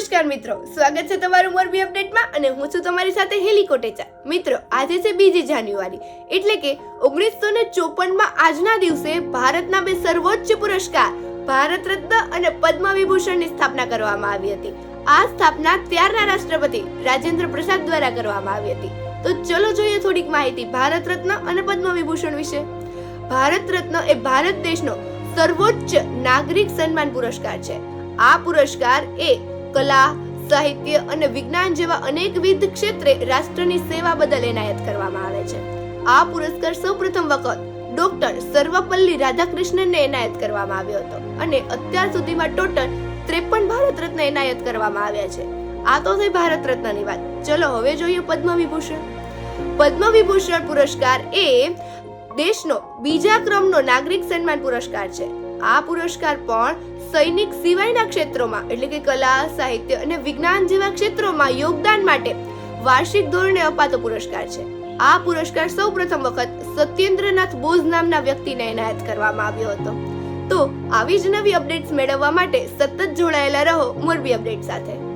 નમસ્કાર મિત્રો, સ્વાગત છે તમારું મોરબી અપડેટમાં અને હું છું તમારી સાથે હેલી કોટેચા. મિત્રો, આજે છે બીજી જાન્યુઆરી, એટલે કે ઓગણીસો ને ચોપનમાં આજના દિવસે ભારતના બે સર્વોચ્ચ પુરસ્કાર, ભારત રત્ન અને પદ્મ વિભૂષણની સ્થાપના કરવામાં આવી હતી. આ સ્થાપના ત્યારના રાષ્ટ્રપતિ રાજેન્દ્ર પ્રસાદ દ્વારા કરવામાં આવી હતી. તો ચલો જોઈએ થોડીક માહિતી ભારત રત્ન અને પદ્મ વિભૂષણ વિશે. ભારત રત્ન એ ભારત દેશનો સર્વોચ્ચ નાગરિક સન્માન પુરસ્કાર છે. આ પુરસ્કાર એ કલા, સાહિત્ય અને વિજ્ઞાન જેવા અનેકવિધ ક્ષેત્રે રાષ્ટ્રની સેવા બદલ એનાયત કરવામાં આવે છે. આ પુરસ્કાર સૌપ્રથમ વખત ડોક્ટર સર્વપલ્લી રાધાકૃષ્ણનને એનાયત કરવામાં આવ્યો હતો અને અત્યાર સુધીમાં ટોટલ ત્રેપન ભારત રત્ન એનાયત કરવામાં આવ્યા છે. આ તો થઈ ભારત રત્નની વાત. ચલો હવે જોઈએ પદ્મ વિભૂષણ પદ્મ વિભૂષણ પુરસ્કાર એ દેશનો બીજા ક્રમનો નાગરિક સન્માન પુરસ્કાર છે. આ પુરસ્કાર પણ સૈનિક સિવાયના ક્ષેત્રોમાં, એટલે કે કલા, સાહિત્ય અને વિજ્ઞાન જેવા ક્ષેત્રોમાં યોગદાન માટે વાર્ષિક ધોરણે અપાતો પુરસ્કાર છે. આ પુરસ્કાર સૌ પ્રથમ વખત સત્યેન્દ્રનાથ બોઝ નામના વ્યક્તિને એનાયત કરવામાં આવ્યો હતો. તો આવી જ નવી અપડેટ્સ મેળવવા માટે સતત જોડાયેલા રહો મોરબી અપડેટ સાથે.